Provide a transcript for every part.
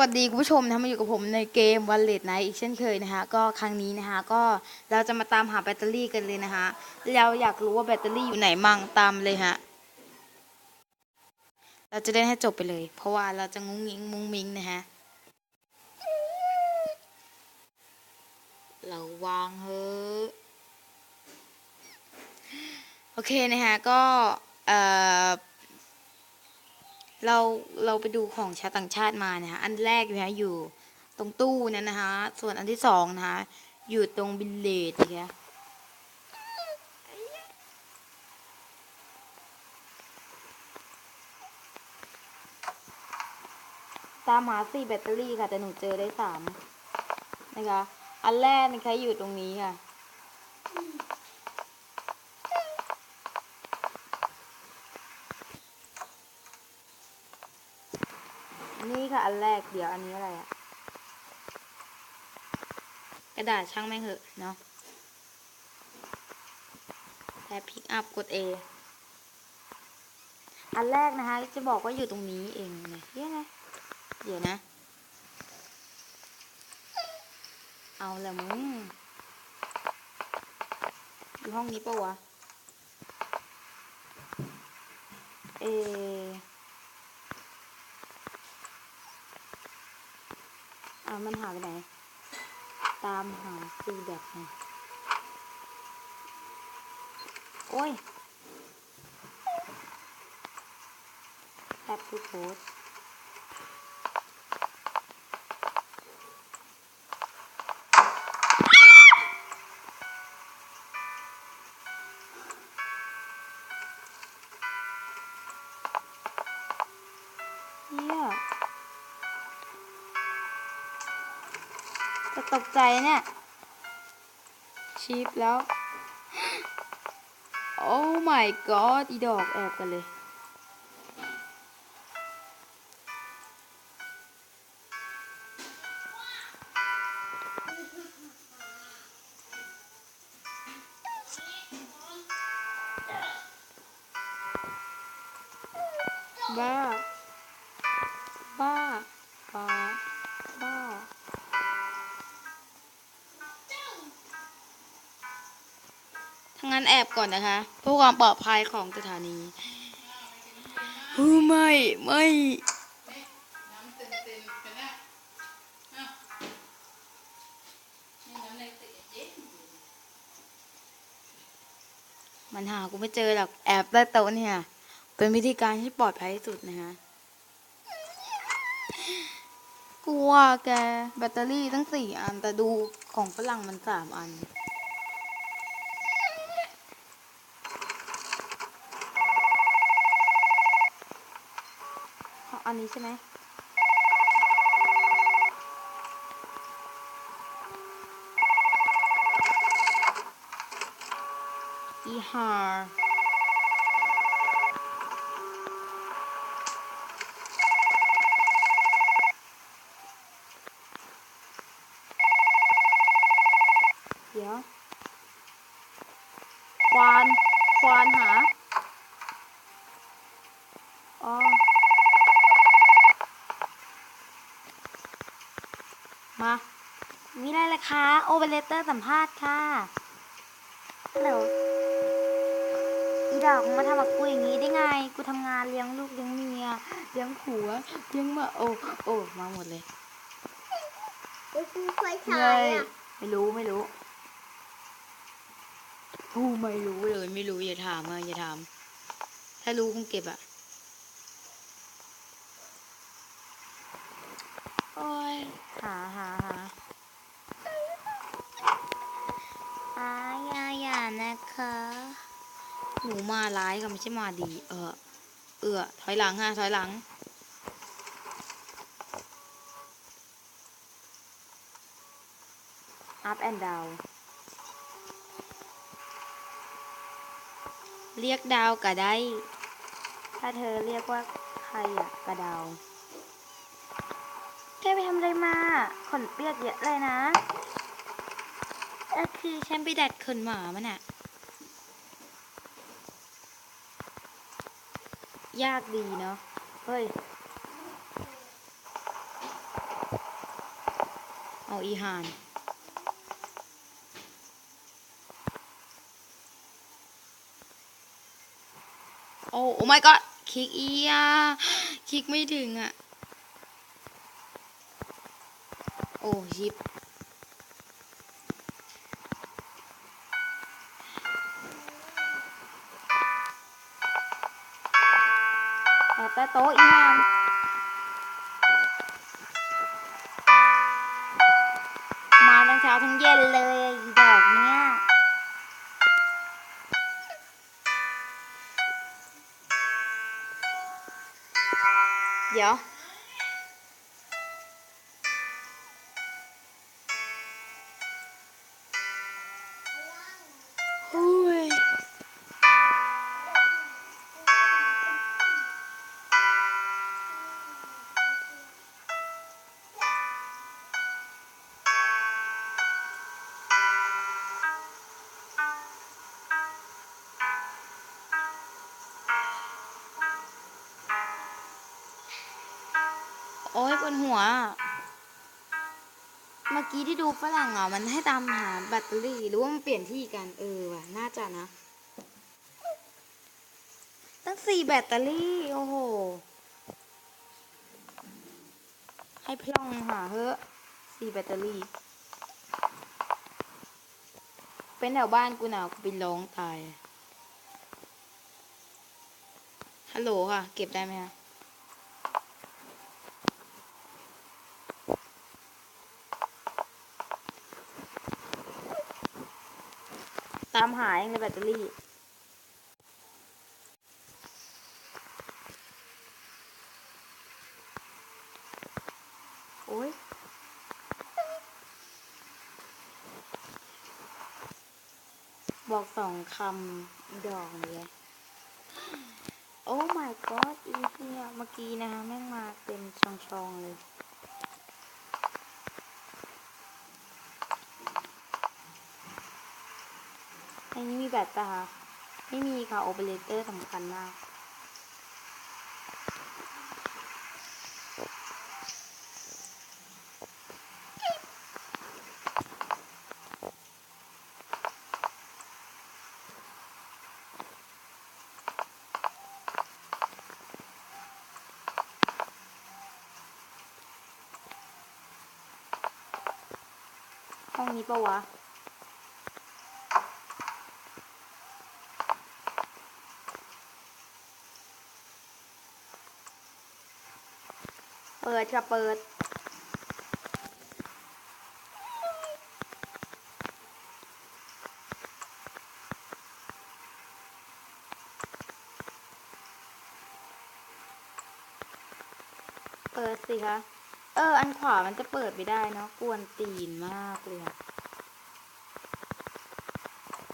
วัสดีคุณผู้ชมนะมาอยู่กับผมในเกมวันเลดไนอีกเช่นเคยนะคะก็ครั้งนี้นะคะก็เราจะมาตามหาแบตเตอรี่กันเลยนะคะเราอยากรู้ว่าแบตเตอรี่อยู่ไหนมั่งตามเลยฮะเราจะเล่นให้จบไปเลย เพราะว่าเราจะงุ้งงิงมุ้งมิงนะฮะเราวางเฮ้อโอเคนะคะก็เอ่อ เราเราไปดูของชาวต่างชาติมานะคะอันแรกนะคะอยู่ตรงตู้นั่นนะคะ ส่วนอันที่สองนะคะอยู่ตรงบิลเลตนะคะตามหาสี่แบตเตอรี่ค่ะ แต่หนูเจอได้สามนะคะ อันแรกนะคะอยู่ตรงนี้ค่ะ นี่ค่ะ อันแรกเดี๋ยวอันนี้อะไรอะกระดาษช่างแม่งเหอะเนาะแต่พิกอัพกด A อันแรกนะคะ จะบอกว่าอยู่ตรงนี้เองเนี่ยเดี๋ยวนะเดี๋ยวนะ เอาละมึง อยู่ห้องนี้ปะวะ เอ อามันหายไปไหน ตามหาคือแบบไงโอ้ยแท็บทูโพส ตกใจเนี่ย ชีฟแล้ว โอ้ my god อีดอกแอบกันเลย บก่อนนะคะเพื่อความปลอดภัยของสถานีฮูไม่ไม่มันหากูไม่เจอหรอกแอบใต้โต๊ะเนี่ย เป็นวิธีการที่ปลอดภัยที่สุดนะคะกลัวแกแบตเตอรี่ตั้งสี่อัน แต่ดูของฝรั่งมันสามอันานนี้ใช่ไหมอีฮาร์เดี๋ยว ควาน ควานหา อ๋อ มา มีอะไรล่ะคะ โอเปอเรเตอร์สัมภาษณ์ค่ะฮัลโหลอีดอกมึงมาทำกับกูอย่างนี้ได้ไง กูทำงานเลี้ยงลูกเลี้ยงเมียเลี้ยงผัวเลี้ยงมาโอ้โอ้มาหมดเลยก็คือไฟฉาเฮ้ยยอะไม่รู้ไม่รู้กูไม่รู้เลยไม่รู้อย่าถามอะอย่าถาม ถ้ารู้คงเก็บอะโอ้ยหาหาหา อายาอย่า นะคะ หนูมาร้ายก็ไม่ใช่มาดี เออ เออถอยหลังฮะถอยหลัง up and down เรียกดาวก็ได้ ถ้าเธอเรียกว่าใครอะกระดาว แกไปทำอะไรมา ขนเปียกเยอะเลยนะ เออคือฉันไปดัดขนหมามันอะยากดีเนาะ เฮ้ย เอาอีหานโอ้โอ้ my god คลิกอีอะคลิกไม่ถึงอะโอ้ยิบ แอ ปวดหัว เมื่อกี้ที่ดูฝรั่งอะมันให้ตามหาแบตเตอรี่หรือว่ามันเปลี่ยนที่กันเออว่ะน่าจะนะ ตั้งสี่แบตเตอรี่ โอ้โห ให้พล่องหาเฮ้อสี่แบตเตอรี่ เป็นแถวบ้านกูหนาวกูไปร้องตาย ฮัลโหลค่ะ เก็บได้ไหมคะ ตามหาเองในแบตเตอรี่โอ้ยบอกสองคำดอกเลยโอ้ my god อีเนี่ยเมื่อกี้นะคะแม่งมาเป็นช่องๆเลย ในนี้มีแบตปะคะ ไม่มีค่ะโอเปอเรเตอร์สำคัญมาก ห้องนี้ปะวะ เปิดค่ะเปิด เปิดสิคะ เออ อันขวามันจะเปิดไม่ได้เนาะ กวนตีนมากเลยอะ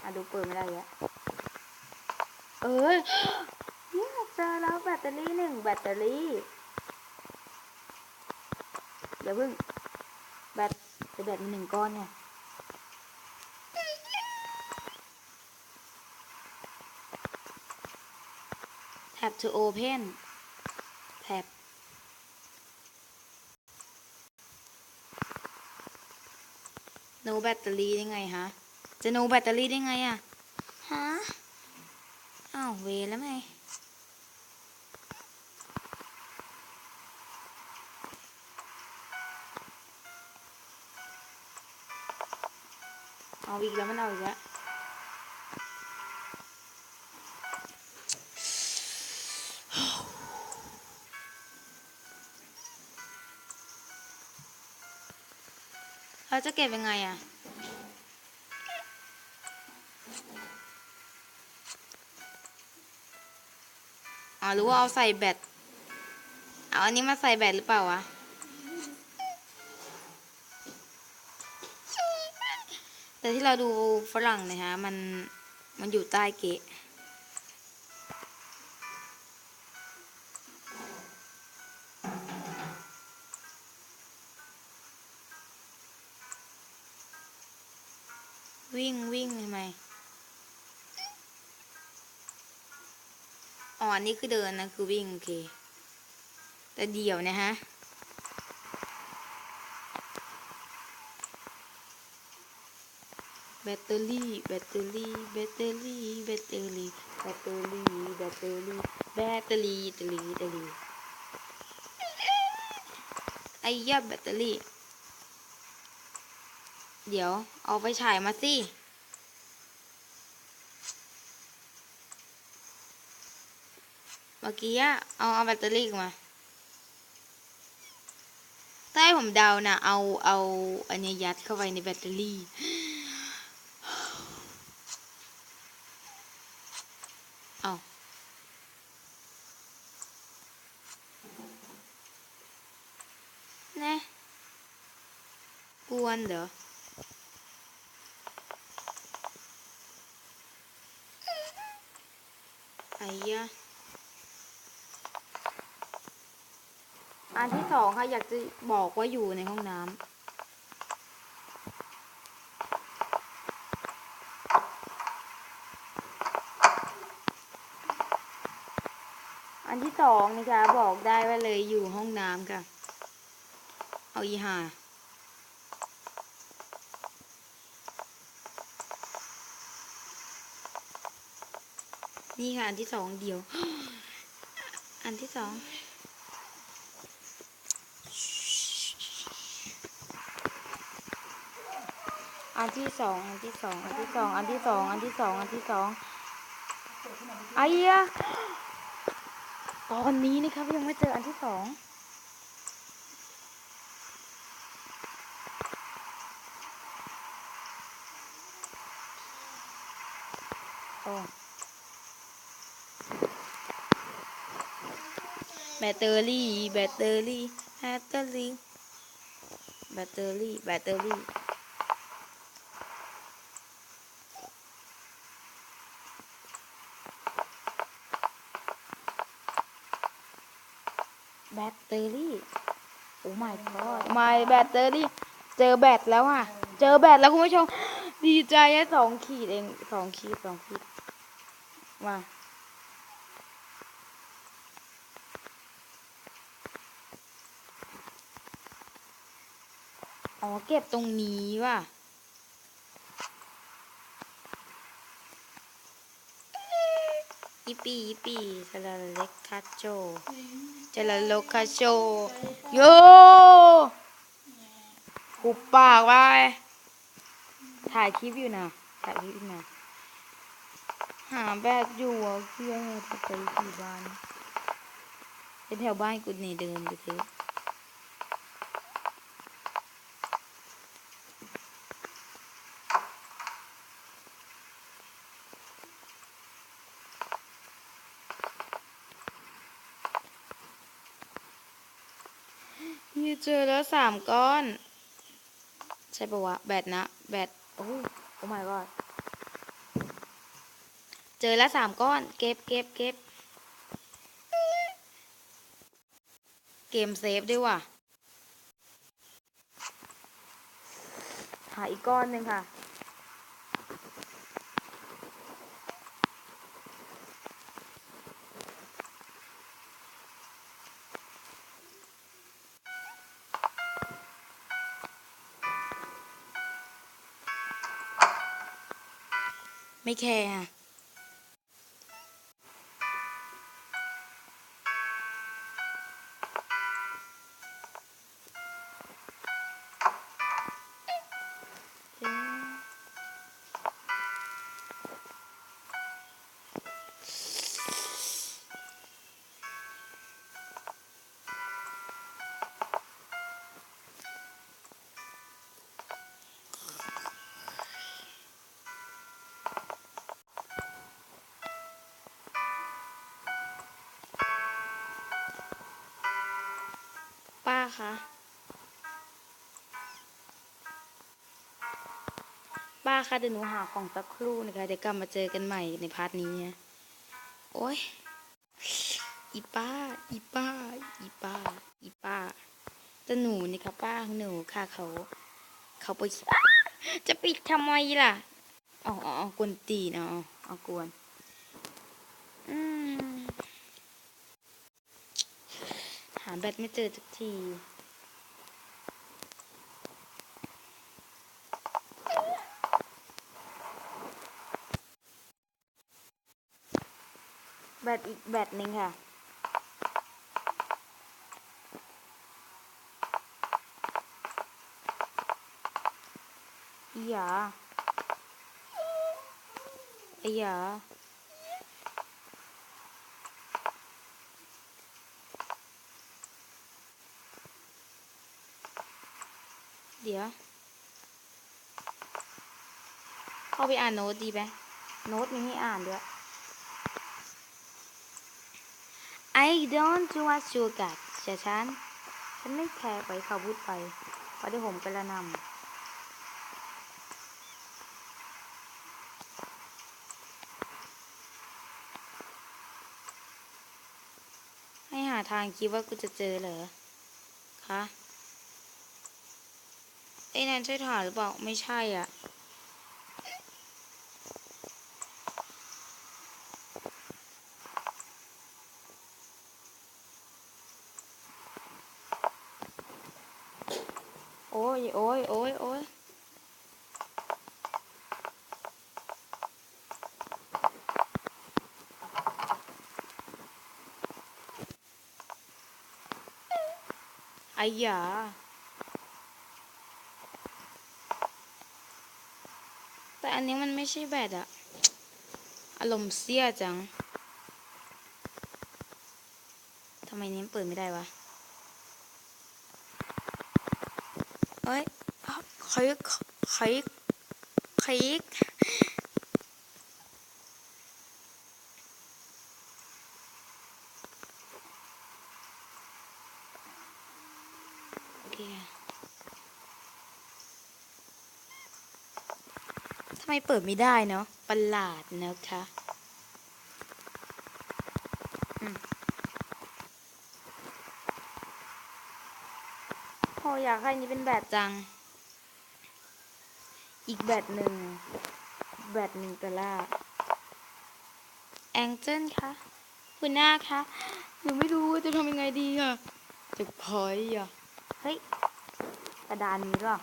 อะดูเปิดไม่ได้แล้วเออเนี่ยเจอแล้วแบตเตอรี่หนึ่งแบตเตอรี่ เดี๋ยวเพิ่ง แบตจะแบตมีหนึ่งก้อนเนี่ย Tap to open Tap no battery ได้ไงฮะ จะ no battery ได้ไงอะฮะ อ้าวเวแล้วไง เอาอีกแล้วมันเอาอีกแล้วเราจะเก็บยังไงอะอ๋อหรือว่าเอาใส่แบตเอาอันนี้มาใส่แบตหรือเปล่าวะ แต่ที่เราดูฝรั่งเนะคะมัน มันอยู่ใต้เกะวิ่งวิ่งทำไมอ๋ออันนี้คือเดินนะ คือวิ่ง โอเค แต่เดี่ยวนะฮะ แบ ตเตอรี่แบตเตอรี่แบตเตอรี่แบตเตอรี่แบตเตอรี่แบตเตอรี่แบตเตอรี่แบตเตอรี่แบตเตอรี่ไอ้ยะแบตเตอรี่ เดี๋ยวเอาไปฉายมาสิเมื่อกี้เอาเอาแบตเตอรี่มาถ้าให้ผมเดานะเอาเอาอันนี้ยยัดเข้าไปในแบตเตอรี่ เอาแน่ก วนเหรอไอ้ยะอันที่สองค่ะอยากจะบอกว่าอยู่ในห้องน้ำอันที่สองนะคะบอกได้ว่าเลยอยู่ห้องน้ำค่ะ เอาอีห่า นี่ค่ะ อันที่สองเดียว อันที่สองอันที่สองอันที่สองอันที่สองอันที่สองอันที่สองอันที่สองไอ้ยตอนนี้นะครับยังไม่เจออันที่สองโอ้ แบตเตอรี่ แบตเตอรี่ แบตเตอรี่ แบตเตอรี่ แบตเตอรี่ แบตเตอรี่โอ้ my god my แบตเตอรี่ เจอแบตแล้วอะ เจอแบตแล้วคุณผู้ชม ดีใจแค่สองขีดเองสองขีดสองขีด มา อ๋อเก็บตรงนี้ว่ะอีปีอีปีจะละเล็กคาโจจะละโลคาโจโยหุบปากไว้ถ่ายคลิปอยู่นะถ่ายคลิปอยู่นะหาแบกอยู่อะเพื่อนไปที่บ้านเป็นแถวบ้านกูนี่เดินไปซื้อี่เจอแล้วสามก้อน ใช่ปะวะ แบตนะ แบต โอ้โอ้ my god เจอแล้วสามก้อน เก็บเก็บเก็บเกมเซฟด้วยว่ะ หาอีกก้อนหนึ่งค่ะ ไม่แคร์ อะป้าคะ ป้าคะเดี๋ยวหนูหาของสักครู่นะคะ เดี๋ยวกลับมาเจอกันใหม่ในพาร์ทนี้นะโอ้ยอีป้า อีป้า อีป้า อีป้าแต่หนูนี่ค่ะป้าของหนูค่ะเขา เขาไปจะปิดทำไมล่ะ อ๋ออ๋ออ๋อกวนตีเนอ๋อเอากวนาแบตไม่เจอสักทีแบตอีกแบตหนึ่งค่ะ อย่าอย่า เดี๋ยว เข้าไปอ่านโน้ตดีไหมโน้ตมีให้อ่านด้วย I don't want you got แต่ฉัน ฉันไม่แคร์ไปเขาพูดไปเพราะได้ผมกระนำให้หาทางคิดว่ากูจะเจอเหรอคะ ไอ้นั่นใช่ถานหรือเปล่า ไม่ใช่อะ โอ้ยโอ้ยโอ้ยโอ้ยไอ้หยาแต่อันนี้มัน ไม่ใช่แบตอะอารมณ์เสียจังทำไมนี้เปิดไม่ได้วะเอ้ยคลิกคลิกคลิกโอเคทำ ไมเปิดไม่ได้เนาะประหลาดนะคะอโออยากให้นี้เป็นแบบจัง อีกแบตหนึ่ง แบตหนึ่งตะล่าแองเจิลคะคุณหน้าคะหนูไม่รู้จะทำยังไงดีอะจะพอยอะเฮ้ย กระดานมีหรอ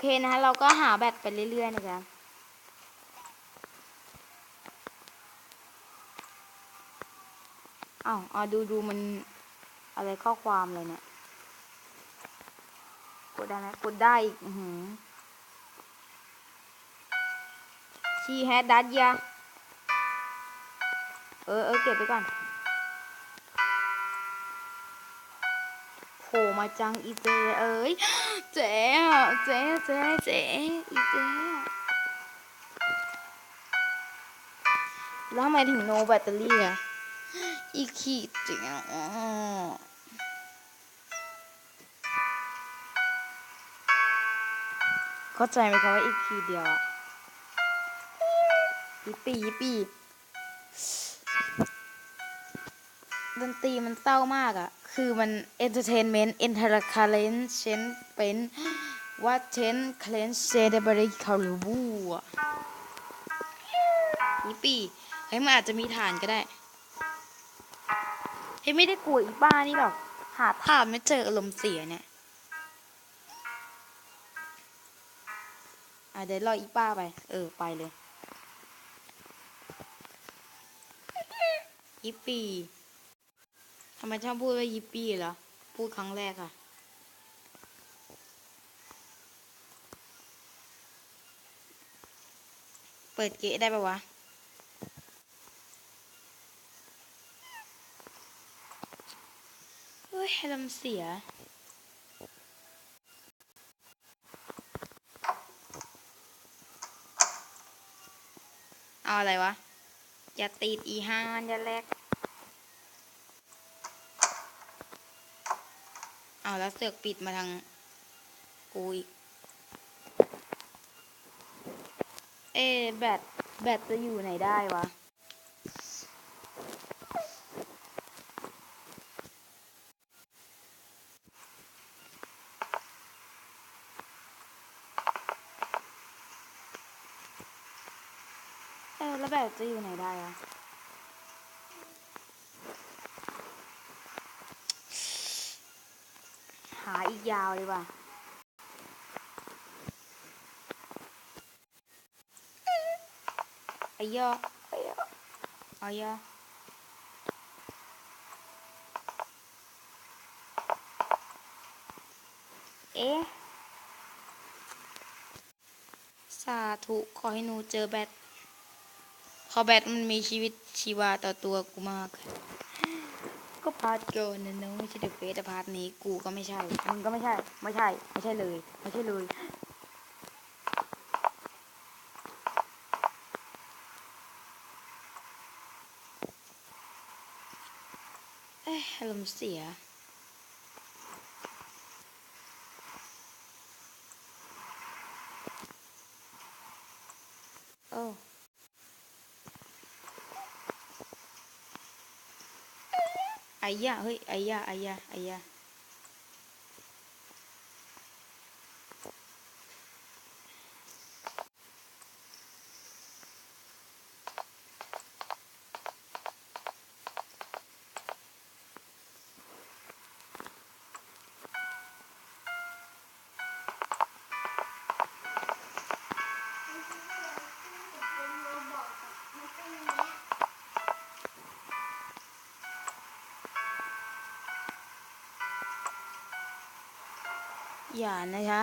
เคนะคะเราก็หาแบตไปเรื่อยๆนะคะอ้าวเอาดูดูมันอะไรข้อความอะไรเนี่ย กดได้ไหมกดได้อีกอือหือชีแฮดดัตยาเออเออเก็บไปก่อน โผล่มาจังอีเจเอ้ยเจ๊อะเจ๊เจ๊เจ๊อีเจ๊อะแล้วทำไมถึงโนแบตเตอรี่อะอีขีดจริงอะอ๋อเข้าใจไหมคะว่าอีกขีดเดียวอะยิปปี้ยิปปี้ดนตรีมันเศร้ามากอะ คือมัน entertainment entertainment เป็นว่าเชนเคลนเซเดบริคารูบูอะยิปปี้เฮ้ยมันอาจจะมีฐานก็ได้เฮ้ยไม่ได้กลัวอีป้านี่หรอก หาฐานไม่เจออารมณ์เสียเนี่ยอะเดี๋ยวรออีป้าไป เออ ไปเลยยิปปี้ ทำไมชอบพูดว่ายิปปี้เหรอ พูดครั้งแรกอะเปิดเกะได้ปะวะ เฮ้ยลำเสียเอาอะไรวะ อย่าติดอีห้านอย่าแลก เอาแล้วเสือกปิดมาทางกูอีก เอแบตแบตจะอยู่ไหนได้วะ เออแล้วแบบจะอยู่ไหนได้อะาอีก ยาวเลยว่ะไอ้ยอไอ้ยอไอ้ยอเอ๊ะสาธุขอให้หนูเจอแบทขอแบทมันมีชีวิตชีวาต่อตัวกูมาก ก็พาร์ทเกินนะเนอะไม่ใช่เดอะเฟสแต่พาร์ทนี้กูก็ไม่ใช่มึงก็ไม่ใช่ ไม่ใช่ ไม่ใช่เลย ไม่ใช่เลยเอ๊ะอารมณ์เสียโอ้ ai da ơi ai da ai da ai da. อย่านะคะ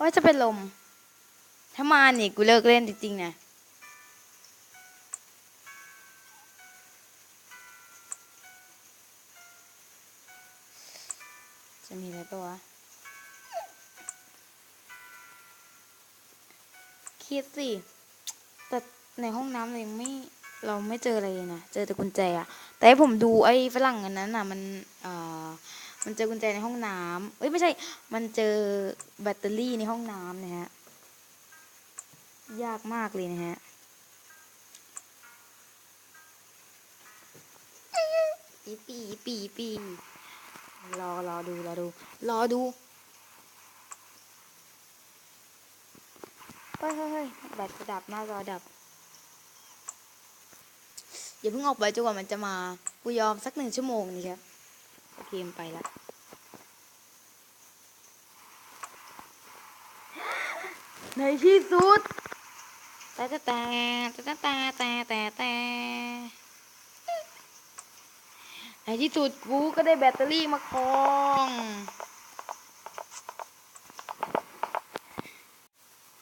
ว่าจะเป็นลม ถ้ามานี่กูเลิกเล่นจริงๆนะจะมีอะไรปะวะคิดสิ แต่ในห้องน้ำเรายังไม่ เราไม่เจออะไรนะเจอแต่กุญแจอะแต่ให้ผมดูไอ้ฝรั่งอันนั้นน่ะมันเอ่อมันเจอกุญแจในห้องน้ำเอ้ยไม่ใช่ มันเจอแบตเตอรี่ในห้องน้ำนะฮะยากมากเลยนะฮะปีปีปีปีรอรอดูรอดูรอดูเฮ้ยเฮ้ยเฮ้ยแบตจะดับหน้าจอดับ อย่าเพิ่งออกไปจนกว่ามันจะมากูยอมสักหนึ่งชั่วโมงนี่ครับโอเคมไปละในที่สุดแต่แต่แต่แต่แต่แต่แต่แต่ในที่สุดกูก็ได้แบตเตอรี่มาครอง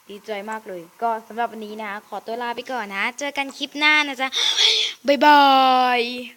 ดีใจมากเลย ก็สำหรับวันนี้นะ ขอตัวลาไปก่อนนะ เจอกันคลิปหน้านะจ๊ะ Bye bye.